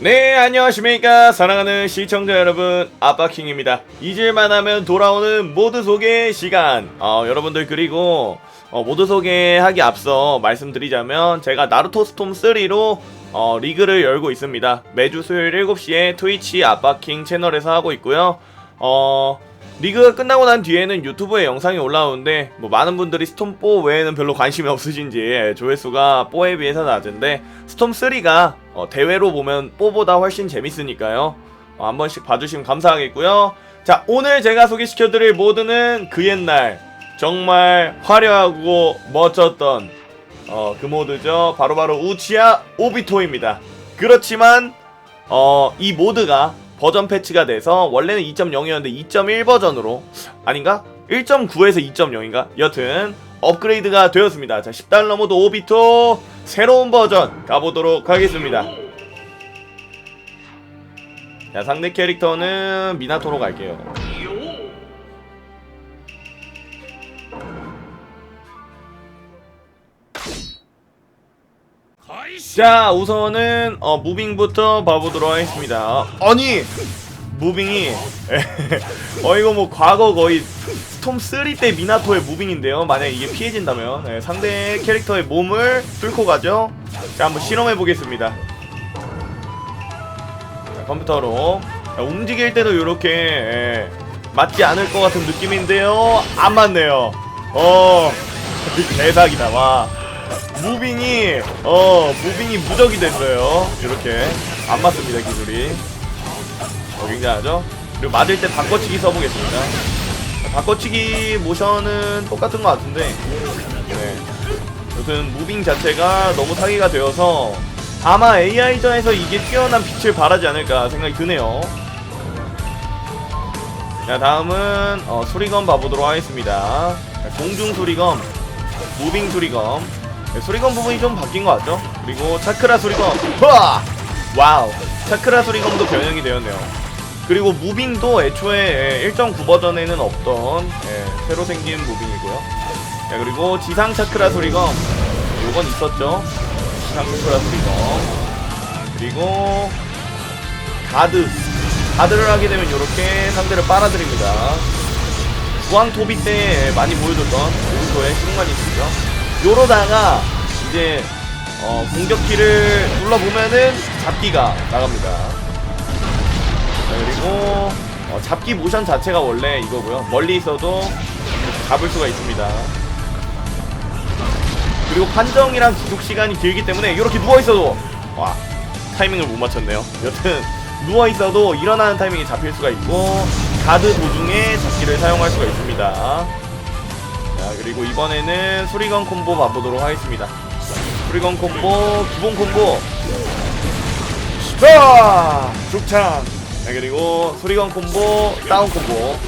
네 안녕하십니까. 사랑하는 시청자 여러분 아빠킹입니다. 잊을만 하면 돌아오는 모드 소개 시간. 어, 여러분들 그리고 어, 모드 소개하기 앞서 말씀드리자면 제가 나루토 스톰 3로 어, 리그를 열고 있습니다. 매주 수요일 7시에 트위치 아빠킹 채널에서 하고 있고요. 어 리그가 끝나고 난 뒤에는 유튜브에 영상이 올라오는데 뭐 많은 분들이 스톰 4 외에는 별로 관심이 없으신지 조회수가 4에 비해서 낮은데 스톰 3가 어, 대회로 보면 4보다 훨씬 재밌으니까요. 어, 한 번씩 봐주시면 감사하겠고요. 자 오늘 제가 소개시켜드릴 모드는 그 옛날 정말 화려하고 멋졌던 어, 그 모드죠 바로바로 우치아 오비토입니다 그렇지만 어, 이 모드가 버전 패치가 돼서 원래는 2.0이었는데 2.1 버전으로 아닌가? 1.9에서 2.0인가? 여튼 업그레이드가 되었습니다. 자, 10달러 모드 오비토 새로운 버전 가보도록 하겠습니다. 자, 상대 캐릭터는 미나토로 갈게요. 자 우선은 어, 무빙부터 봐보도록 하겠습니다. 아니 무빙이 어 이거 뭐 과거 거의 스톰 3 때 미나토의 무빙인데요. 만약 이게 피해진다면 예, 상대 캐릭터의 몸을 뚫고 가죠. 자 한번 실험해 보겠습니다. 자, 컴퓨터로. 자, 움직일 때도 이렇게 예, 맞지 않을 것 같은 느낌인데요. 안 맞네요. 어 대사기다. 와 무빙이 어 무빙이 무적이 됐어요. 이렇게. 안 맞습니다 기술이. 어, 굉장하죠? 그리고 맞을 때 바꿔치기 써보겠습니다. 바꿔치기 모션은 똑같은 것 같은데. 네. 여튼 무빙 자체가 너무 사기가 되어서 아마 AI전에서 이게 뛰어난 빛을 발하지 않을까 생각이 드네요. 자 다음은 어, 수리검 봐보도록 하겠습니다. 자, 공중 수리검 무빙 수리검 네, 수리검 부분이 좀 바뀐 것 같죠? 그리고 차크라 수리검. 후아! 와우. 차크라 수리검도 변형이 되었네요. 그리고 무빙도 애초에 1.9 버전에는 없던 예, 새로 생긴 무빙이고요. 자, 그리고 지상 차크라 수리검. 요건 있었죠? 지상 차크라 수리검. 그리고 가드. 가드를 하게 되면 이렇게 상대를 빨아들입니다. 구황 토비 때 많이 보여줬던 오른손에 신관이 있죠 요러다가 이제 어, 공격키를 눌러보면은 잡기가 나갑니다. 자, 그리고 어, 잡기 모션 자체가 원래 이거고요. 멀리 있어도 잡을 수가 있습니다. 그리고 판정이랑 지속 시간이 길기 때문에 이렇게 누워 있어도 와 타이밍을 못 맞췄네요. 여튼 누워 있어도 일어나는 타이밍이 잡힐 수가 있고 가드 도중에 잡기를 사용할 수가 있습니다. 자 그리고 이번에는 수리건 콤보 봐보도록 하겠습니다. 수리건 콤보 기본 콤보. 자 죽창. 자 그리고 수리건 콤보 다운 콤보.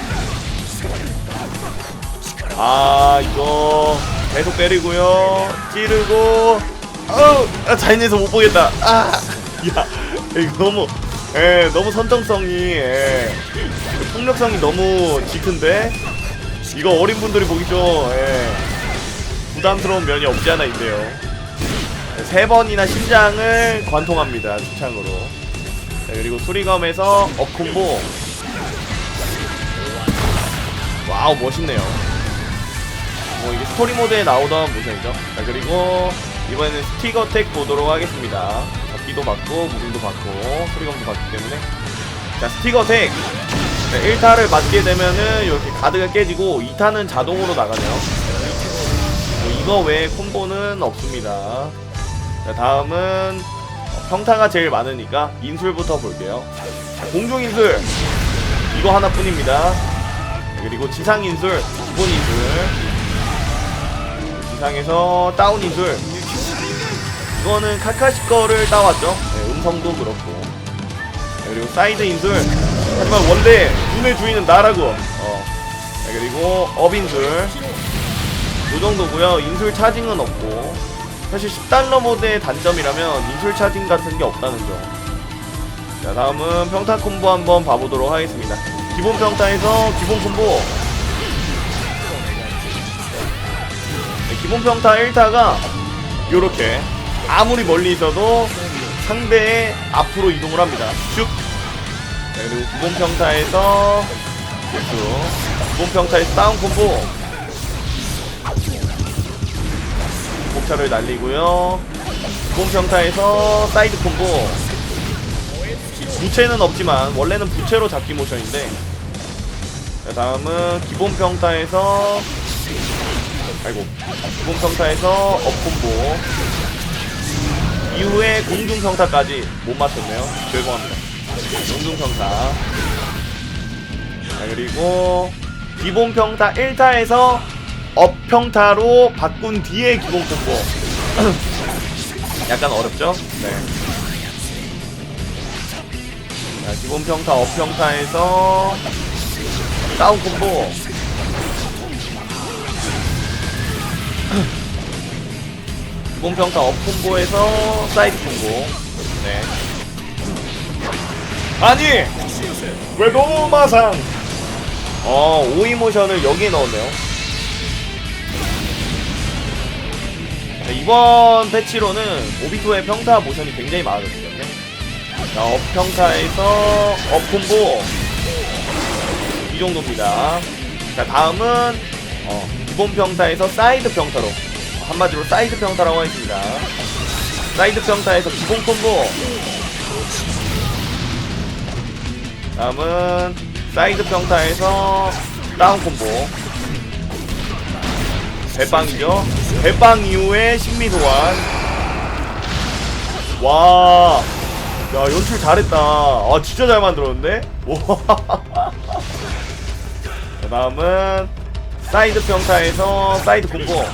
아 이거 계속 때리고요. 찌르고. 어우 아, 잔인해서 못 보겠다. 아야 이거 너무 예 너무 선정성이 예. 폭력성이 너무 짙은데 이거 어린 분들이 보기 좀 예, 부담스러운 면이 없지 않아 있네요. 세 번이나 심장을 관통합니다 수창으로. 자, 그리고 수리검에서 업콤보. 와우 멋있네요. 뭐 이게 스토리 모드에 나오던 모션이죠. 자 그리고 이번에는 스티거 택 보도록 하겠습니다. 잡기도 받고 무빙도 받고 수리검도 받기 때문에 자 스티거 택 네, 1타를 맞게 되면은 이렇게 가드가 깨지고 2타는 자동으로 나가네요. 뭐 이거 외에 콤보는 없습니다. 자, 다음은 어, 평타가 제일 많으니까 인술부터 볼게요. 자, 공중 인술 이거 하나뿐입니다. 네, 그리고 지상 인술 기본 인술 지상에서 다운 인술 이거는 카카시 거를 따왔죠. 네, 음성도 그렇고 네, 그리고 사이드 인술 하지만 원래 눈의 주인은 나라고. 어. 자, 그리고 업인술 요 정도고요. 인술 차징은 없고. 사실 10달러 모드의 단점이라면 인술 차징 같은 게 없다는 점. 자 다음은 평타 콤보 한번 봐보도록 하겠습니다. 기본 평타에서 기본 콤보. 네, 기본 평타 1타가 요렇게 아무리 멀리 있어도 상대의 앞으로 이동을 합니다. 슉 자, 그리고 기본 평타에서 실수. 기본 평타에서 다운 콤보. 목차를 날리고요. 기본 평타에서 사이드 콤보. 부채는 없지만 원래는 부채로 잡기 모션인데. 자, 다음은 기본 평타에서 아이고 기본 평타에서 업 콤보. 이후에 공중 평타까지 못 맞췄네요. 죄송합니다 공중 평타 자 그리고 기본 평타 1타에서 업 평타로 바꾼 뒤에 기본 콤보 약간 어렵죠? 네. 자, 기본 평타, 업 평타에서 다운 콤보. 기본 평타, 업 콤보에서 사이드 콤보. 네. 아니! 왜 너무 마상! 어, 오이 모션을 여기에 넣었네요. 자, 이번 패치로는 오비토의 평타 모션이 굉장히 때문에 자, 업 평타에서 업 콤보 이 정도입니다. 자, 다음은 어, 기본 평타에서 사이드 평타로 한마디로 사이드 평타라고 하겠습니다. 사이드 평타에서 기본 콤보 다음은 사이드 평타에서 다운 콤보 대빵이죠. 대빵 이후에 신미 소환. 와, 야 연출 잘했다. 아 진짜 잘 만들었는데. 와. 그 다음은 사이드 평타에서 사이드 콤보.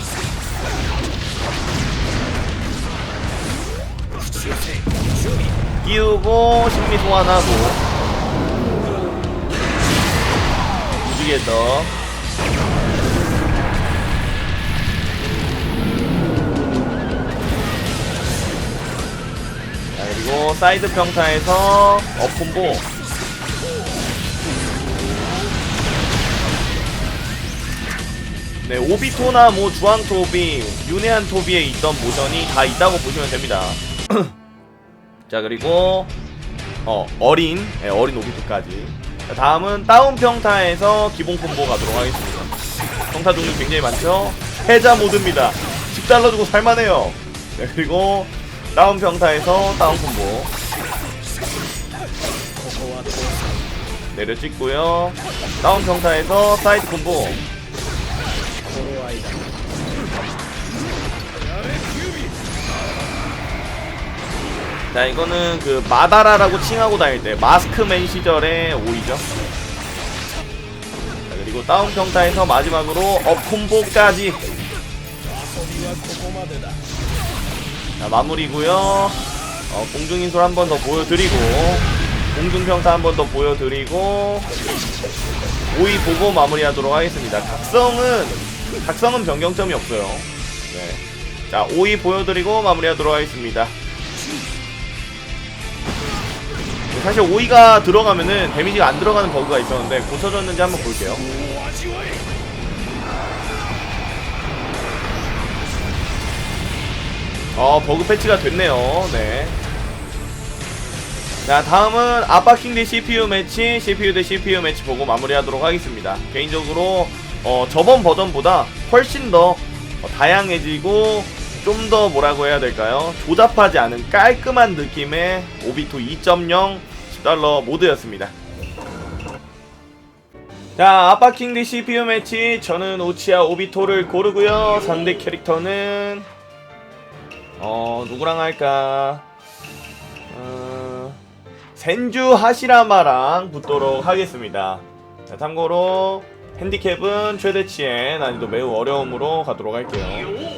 끼우고 신미 소환하고 더. 자, 그리고 사이드 평타에서 업 콤보. 네, 오비토나 뭐 주황토비, 윤회한 토비에 있던 모션이 다 있다고 보시면 됩니다. 자, 그리고 어, 어린, 네, 어린 오비토까지. 자, 다음은 다운 평타에서 기본 콤보 가도록 하겠습니다. 평타 종류 굉장히 많죠? 해자 모드입니다. 10달러 주고 살만해요. 네, 그리고 다운 평타에서 다운 콤보 내려 찍고요 다운 평타에서 사이드 콤보 자 이거는 그 마다라라고 칭하고 다닐 때 마스크맨 시절의 오이죠. 자, 그리고 다운 평타에서 마지막으로 업 콤보까지. 자 마무리고요. 어, 공중인솔 한 번 더 보여드리고 공중평타 한 번 더 보여드리고 오이 보고 마무리하도록 하겠습니다. 각성은 각성은 변경점이 없어요. 네. 자 오이 보여드리고 마무리하도록 하겠습니다 사실 오이가 들어가면은 데미지가 안 들어가는 버그가 있었는데 고쳐졌는지 한번 볼게요. 어 버그 패치가 됐네요. 네. 자 다음은 아빠킹 대 CPU 매치 CPU 대 CPU 매치 보고 마무리하도록 하겠습니다. 개인적으로 어, 저번 버전보다 훨씬 더 어, 다양해지고 좀 더 뭐라고 해야 될까요? 조잡하지 않은 깔끔한 느낌의 오비토 2.0 10 달러 모드였습니다 자 아빠킹 대 CPU 매치 저는 오치아 오비토를 고르고요 상대 캐릭터는 어 누구랑 할까 어, 센주 하시라마랑 붙도록 하겠습니다 자 참고로 핸디캡은 최대치의 난이도 매우 어려움으로 가도록 할게요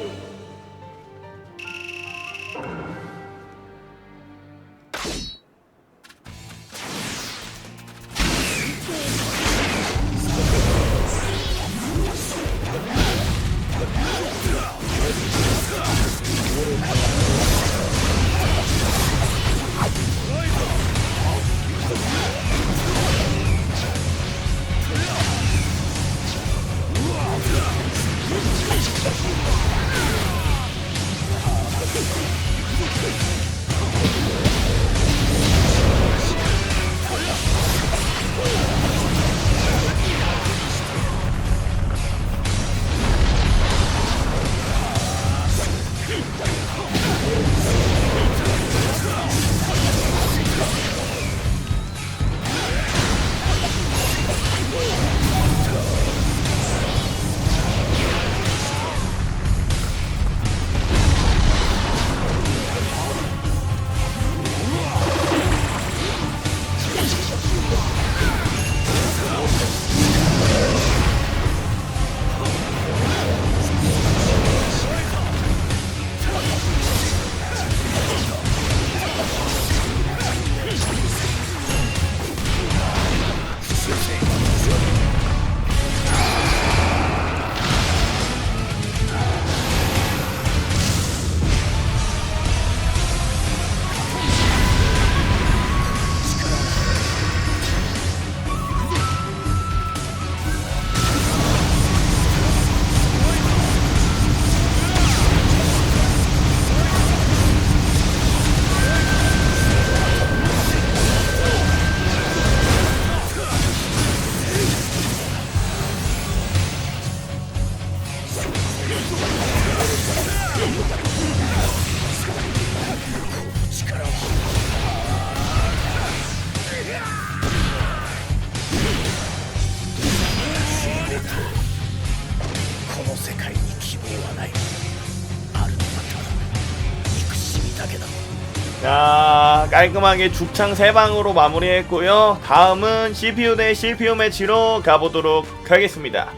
깔끔하게 죽창 3방으로 마무리했고요. 다음은 CPU 대 CPU 매치로 가보도록 하겠습니다.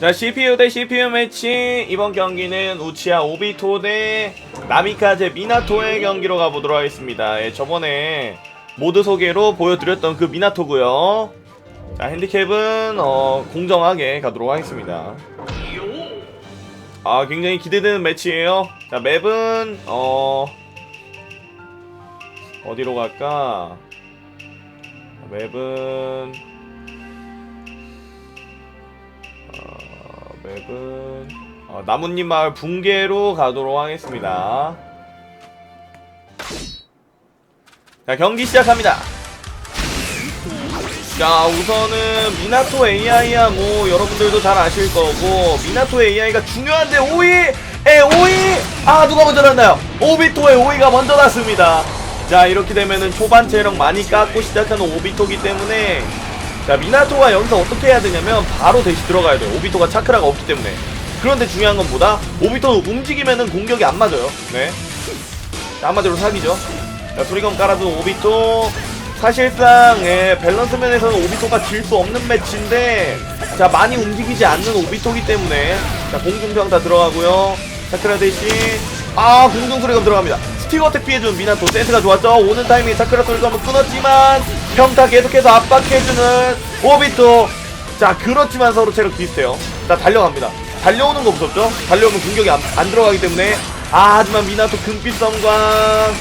자 CPU 대 CPU 매치. 이번 경기는 우치아 오비토 대 나미카제 미나토의 경기로 가보도록 하겠습니다. 예, 저번에 모드 소개로 보여드렸던 그 미나토고요. 자 핸디캡은 어, 공정하게 가도록 하겠습니다. 아 굉장히 기대되는 매치예요. 자 맵은 어 어디로 갈까? 맵은 어, 맵은 어, 나뭇잎 마을 붕괴로 가도록 하겠습니다. 자 경기 시작합니다. 자 우선은 미나토 AI야 뭐 여러분들도 잘 아실 거고 미나토 AI가 중요한데 오이! 에 오이! 아 누가 먼저 났나요? 오비토의 오이가 먼저 났습니다 자 이렇게 되면은 초반 체력 많이 깎고 시작하는 오비토기 때문에 자 미나토가 여기서 어떻게 해야 되냐면 바로 대시 들어가야 돼요. 오비토가 차크라가 없기 때문에. 그런데 중요한 건 뭐다? 오비토는 움직이면은 공격이 안 맞아요. 네. 자, 한마디로 사기죠. 자 수리검 깔아둔 오비토. 사실상 예, 밸런스 면에서는 오비토가 질 수 없는 매치인데 자 많이 움직이지 않는 오비토기 때문에. 자 공중평타 들어가고요. 차크라 대시 아 공중 수리검 들어갑니다 스티거 어택 피해준 미나토 센스가 좋았죠 오는 타이밍에 차크라 수리검을 끊었지만 평타 계속해서 압박해주는 오비토 자 그렇지만 서로 체력 비슷해요 자 달려갑니다 달려오는 거 무섭죠 달려오면 공격이 안, 안 들어가기 때문에 아 하지만 미나토 금빛 성광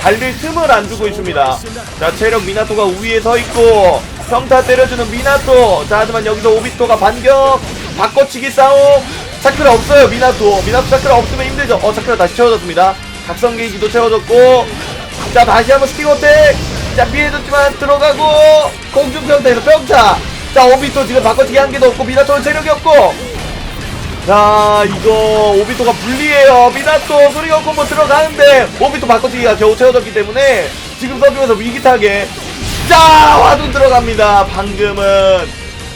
달릴 틈을 안 주고 있습니다. 자, 체력 미나토가 우위에 서 있고 평타 때려주는 미나토. 자, 하지만 여기서 오비토가 반격. 바꿔치기 싸움. 차크라 없어요, 미나토. 미나토 차크라 없으면 힘들죠. 어, 차크라 다시 채워졌습니다. 각성 게이지도 채워졌고. 자, 다시 한번 스티거텍. 자, 피해줬지만 들어가고. 공중 평타에서 평타. 자, 오비토 지금 바꿔치기 한 개도 없고 미나토는 체력이 없고. 자 이거 오비토가 불리해요 미나토 소리가 콤보 들어가는데 오비토 바꿔치기가 겨우 채워졌기 때문에 지금 서쪽에서 위기타게 자 화도 들어갑니다 방금은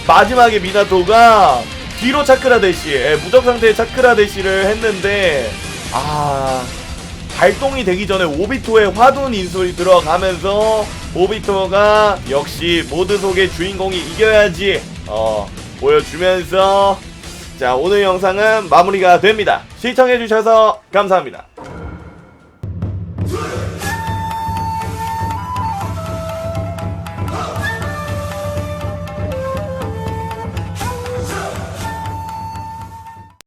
마지막에 미나토가 뒤로 차크라 대시 예, 무적 상태의 차크라 대시를 했는데 아 발동이 되기 전에 오비토의 화둔 인솔이 들어가면서 오비토가 역시 모드 속의 주인공이 이겨야지 어 보여주면서 자 오늘 영상은 마무리가 됩니다. 시청해주셔서 감사합니다